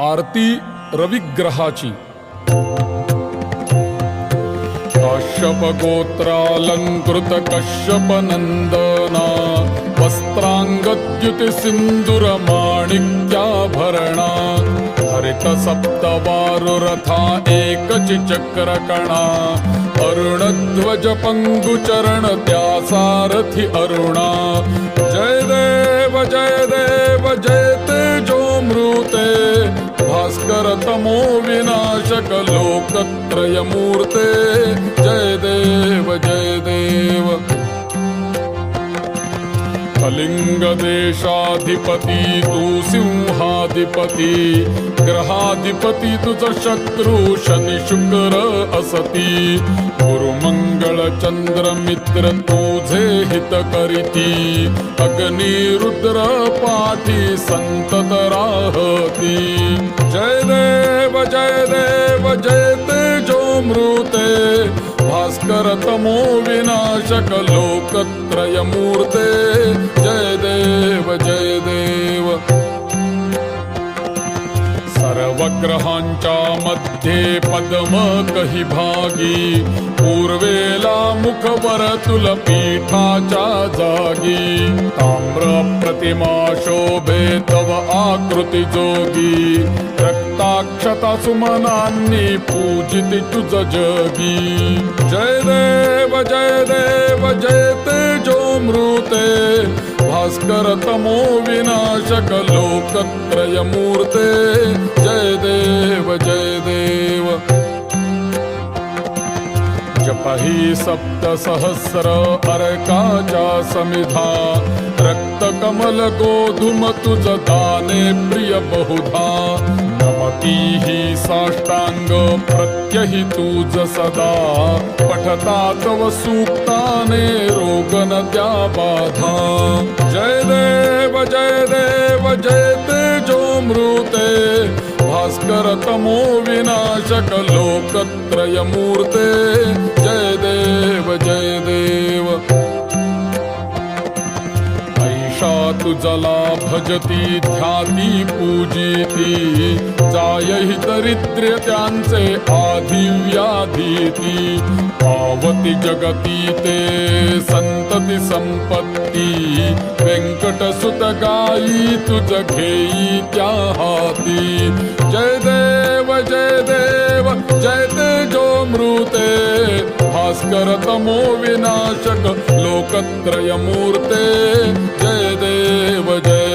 आरती रविग्रहाची. काश्यप गोत्रालंकृत कश्यप नंदना वस्त्रांगद्युति सिंदूर माणिक्याभरणा हरित सप्तवारुरथा एकचि चक्रकणा अरुणध्वज पंगुचरण त्या सारथि अरुणा भास्कर तमो कलिंग देशाधिपती तू सिंहाधिपती. ग्रहाधिपती तुझ शत्रू शनि शुक्र असती. गुरुमंगळ चंद्र मित्र तुझे हित करीती. अग्नी रुद्र पाठी संतत राहती. जय देव जय देव जय तेजो मृते. भास्कर तमो विनाशक लोकत्रय मूर्ते जय त्यांच्या मध्ये पद्म कही भागी. पूर्वेला मुखवर तुल पीठाच्या जागी. ताम्र प्रतिमा शोभे तव आकृती जोगी. रक्ताक्षता सुमनांनी पूजित तुझ जगी. जय देव जय देव जय तेजो मृते भास्कर तमो विनाशक लोकत्रय मूर्ते जय देव. जय देव जपही सप्त सहस्र अर्काच्या समिधा। रक्त कमल गोधुम तुझ दाने प्रिय बहुधा। नमती ही साष्टांग प्रत्यही तुझ सदा। पठता तव सूक्ताने रोगन न त्या बाधा। जय देव जय देव जय देव भास्कर तमो विनाशक लोकत्रय मूर्ते. जय देव जय देव. ऐषा तुजला भजती ध्याती पूजिती. जायहि दरिद्र्य त्यांचे आधी व्याधीती पावती जगती ते संतती संपत्ती. व्यंकट सुत गाई तुझ घेई त्या हाती. देव जयते जो जय मृते भास्कर तमो विनाशक लोकत्रय मूर्ते जय देव जय